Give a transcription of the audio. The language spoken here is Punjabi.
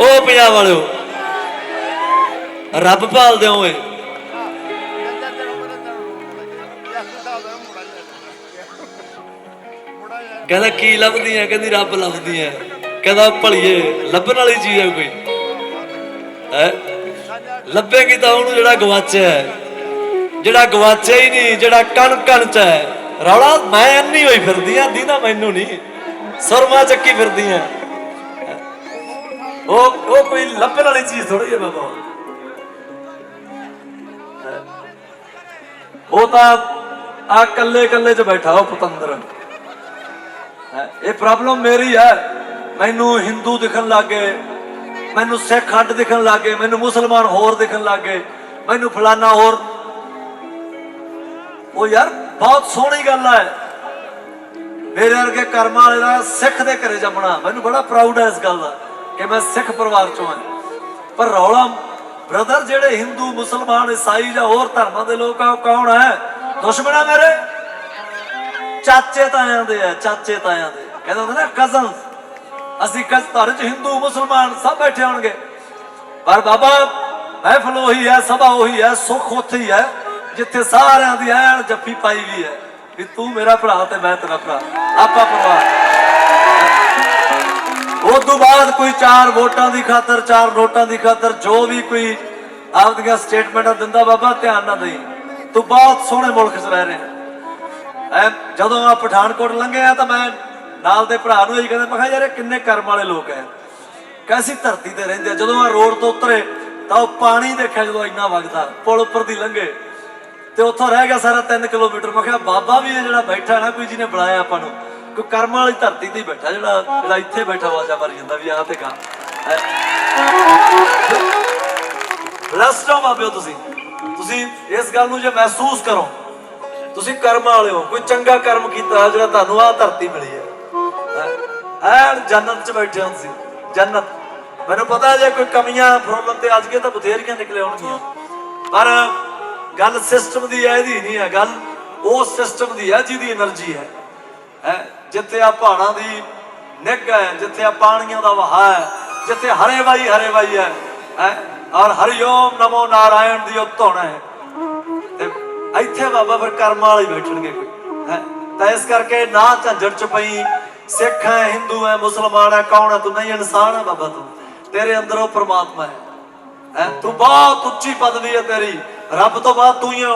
ਉਹ ਪੰਜਾਬ ਵਾਲਿਓ। ਰੱਬ ਭਾਲਦੇ ਹੋ ਕਹਿੰਦਾ, ਕੀ ਲੱਭਦੀ ਆ ਕਹਿੰਦੀ, ਰੱਬ ਲੱਭਦੀ ਆ ਕਹਿੰਦਾ, ਭਲੀਏ, ਲੱਭਣ ਵਾਲੀ ਚੀਜ਼ ਹੈ ਕੋਈ। ਹੈ? ਲੱਭੇਗੀ ਤਾਂ ਉਹਨੂੰ ਜਿਹੜਾ ਗਵਾਚਿਆ ਹੈ। ਜਿਹੜਾ ਗਵਾਚਿਆ ਹੀ ਨਹੀਂ, ਜਿਹੜਾ ਕਣ ਕਣ ਚ ਹੈ। ਰੌਲਾ, ਮੈਂ ਅੰਨੀ ਹੋਈ ਫਿਰਦੀ ਆ ਦੀਦਾ ਮੈਨੂੰ ਨਹੀਂ। ਸਰਮਾ ਚੱਕੀ ਫਿਰਦੀ ਆ। ਉਹ ਉਹ ਕੋਈ ਲੱਭਣ ਵਾਲੀ ਚੀਜ਼ ਥੋੜੀ ਹੈ ਬਾਬਾ। ਉਹ ਤਾਂ ਆ ਕੱਲੇ ਕੱਲੇ ਚ ਬੈਠਾ, ਉਹ ਪਤੰਦਰ। ਇਹ ਪ੍ਰੋਬਲਮ ਮੇਰੀ ਹੈ। ਮੈਨੂੰ ਹਿੰਦੂ ਦਿਖਣ ਲੱਗੇ ਮੈਨੂੰ ਸਿੱਖ ਅੱਡ ਦਿਖਣ ਲੱਗੇ ਮੈਨੂੰ ਮੁਸਲਮਾਨ ਹੋਰ ਦਿਖਣ ਲੱਗੇ ਮੈਨੂੰ ਫਲਾਨਾ ਹੋਰ। ਉਹ ਯਾਰ ਬਹੁਤ ਸੋਹਣੀ ਗੱਲ ਹੈ। ਮੇਰੇ ਵਰਗੇ ਕਰਮਾਂ ਵਾਲੇ ਦਾ ਸਿੱਖ ਦੇ ਘਰੇ ਜੰਮਣਾ, ਮੈਨੂੰ ਬੜਾ ਪ੍ਰਾਊਡ ਹੈ ਇਸ ਗੱਲ ਦਾ। ਕਿ ਮੈਂ ਸਿੱਖ ਪਰਿਵਾਰ ਚੋਂ ਹਾਂ ਪਰ ਰੌਲਾ ਬ੍ਰਦਰ ਜਿਹੜੇ ਹਿੰਦੂ ਮੁਸਲਮਾਨ, ਈਸਾਈ ਜਾਂ ਹੋਰ ਧਰਮਾਂ ਦੇ ਲੋਕ ਆ, ਉਹ ਕੌਣ ਹੈ ਦੁਸ਼ਮਣ ਮੇਰੇ? ਚਾਚੇ ਤਾਇਆਂ ਦੇ ਆ, ਚਾਚੇ ਤਾਇਆਂ ਦੇ। ਕਹਿੰਦੇ ਹੁੰਦੇ ਨਾ ਕਜ਼ਨਸ ਅਸੀਂ ਕਸ ਧਰ ਚ ਹਿੰਦੂ ਮੁਸਲਮਾਨ ਸਭ ਬੈਠੇ ਹੋਣਗੇ। ਪਰ ਬਾਬਾ, ਮਹਿਫਲ ਉਹੀ ਹੈ, ਸਭਾ ਉਹੀ ਹੈ, ਸੁੱਖ ਉੱਥੇ ਹੀ ਹੈ, ਜਿੱਥੇ ਸਾਰਿਆਂ ਦੀ ਐਨ ਜੱਫੀ ਪਾਈ ਵੀ ਹੈ, ਵੀ ਤੂੰ ਮੇਰਾ ਭਰਾ ਤੇ ਮੈਂ ਤੇਰਾ ਭਰਾ। ਆਪਾਂ ਬਾਅਦ ਕੋਈ ਚਾਰ ਵੋਟਾਂ ਦੀ ਖਾਤਰ, ਚਾਰ ਨੋਟਾਂ ਦੀ ਖਾਤਰ, ਜੋ ਵੀ ਕੋਈ ਆਪਦੀਆਂ ਸਟੇਟਮੈਂਟਾਂ ਦਿੰਦਾ ਬਾਬਾ, ਧਿਆਨ ਨਾ ਦੇਈ। ਤੂੰ ਬਹੁਤ ਸੋਹਣੇ ਮੁਲਕ 'ਚ ਰਹਿ ਰਿਹਾ। ਐ ਜਦੋਂ ਆ ਪਠਾਨਕੋਟ ਲੰਘੇ ਤਾਂ ਮੈਂ ਨਾਲ ਦੇ ਭਰਾ ਨੂੰ ਇਹ ਕਹਿੰਦਾ, ਮੈਂ ਕਿਹਾ ਯਾਰ ਇਹ ਕਿੰਨੇ ਕਰਮ ਵਾਲੇ ਲੋਕ ਐ। ਕੈਸੀ ਧਰਤੀ ਤੇ ਰਹਿੰਦੇ ਜਦੋਂ ਆ ਰੋਡ ਤੋਂ ਉਤਰੇ ਤਾਂ ਉਹ ਪਾਣੀ ਦੇਖਿਆ ਜਦੋਂ ਇੰਨਾ ਵਗਦਾ, ਪੁਲ ਉੱਪਰ ਦੀ ਲੰਘੇ। ਤੇ ਉੱਥੋਂ ਰਹਿ ਗਿਆ ਸਾਰਾ 3 ਕਿਲੋਮੀਟਰ। ਮੈਂ ਕਿਹਾ, ਬਾਬਾ ਵੀ ਇਹ ਜਿਹੜਾ ਬੈਠਾ ਨਾ ਕੋਈ ਜਿਹਨੇ ਬੁਲਾਇਆ ਆਪਾਂ ਨੂੰ। ਕੋਈ ਕਰਮ ਵਾਲੀ ਧਰਤੀ ਤੇ ਬੈਠਾ ਜਿਹੜਾ ਜਿਹੜਾ ਇੱਥੇ ਬੈਠਾ ਵਾਜਾ ਮਰ ਜਾਂਦਾ ਵੀ ਆਹ ਤੇ ਗਾ। ਰਸਟੋਂ ਮਾਪਿਓ ਤੁਸੀਂ। ਤੁਸੀਂ ਇਸ ਗੱਲ ਨੂੰ ਜੇ ਮਹਿਸੂਸ ਕਰੋ, ਤੁਸੀਂ ਕਰਮ ਵਾਲੇ ਹੋ, ਕੋਈ ਚੰਗਾ ਕਰਮ ਕੀਤਾ ਜਿਹੜਾ ਤੁਹਾਨੂੰ ਆਹ ਧਰਤੀ ਮਿਲੀ ਹੈ। ਐਨ ਜੰਨਤ 'ਚ ਬੈਠੇ ਹੋ ਤੁਸੀਂ ਜੰਨਤ। ਮੈਨੂੰ ਪਤਾ ਜੇ ਕੋਈ ਕਮੀਆਂ ਪ੍ਰੋਬਲਮ ਤੇ ਅੱਜ ਕੇ ਤਾਂ ਬਥੇਰੀਆਂ ਨਿਕਲੇ ਹੋਣਗੀਆਂ। ਪਰ ਗੱਲ ਸਿਸਟਮ ਦੀ ਹੈ, ਇਹਦੀ ਨਹੀਂ ਹੈ ਗੱਲ। ਉਹ ਸਿਸਟਮ ਦੀ ਹੈ ਜਿਹਦੀ એનર્ਜੀ ਹੈ। ਜਿੱਥੇ ਆ ਪਹਾੜਾਂ ਦੀ ਨਿੱਘ ਹੈ, ਜਿੱਥੇ ਆ ਪਾਣੀਆਂ ਦਾ ਵਹਾਅ ਹੈ, ਜਿੱਥੇ ਹਰੇ ਵਾਈ ਹਰੇ ਵਾਈ ਹੈ ਹੈ, ਔਰ ਹਰਿਓਮ ਨਮੋ ਨਾਰਾਇਣ ਦੀ ਉਹ ਹੈ। ਤੇ ਇੱਥੇ ਬਾਬਾ ਫਿਰ ਕਰਮ ਵਾਲੇ ਹੀ ਬੈਠਣਗੇ ਕੋਈ, ਹੈ। ਤਾਂ ਇਸ ਕਰਕੇ ਨਾ ਝੰਜਟ ਚ ਪਈ, ਸਿੱਖ ਹੈ, ਹਿੰਦੂ ਹੈ, ਮੁਸਲਮਾਨ ਹੈ, ਕੌਣ ਹੈ, ਤੂੰ ਨਹੀਂ, ਇਨਸਾਨ ਹੈ ਬਾਬਾ ਤੂੰ, ਤੇਰੇ ਅੰਦਰ ਉਹ ਪ੍ਰਮਾਤਮਾ ਹੈ, ਤੂੰ ਬਹੁਤ ਉੱਚੀ ਪਦਵੀ ਹੈ ਤੇਰੀ, ਰੱਬ ਤੋਂ ਬਾਅਦ ਤੂੰ ਹੀ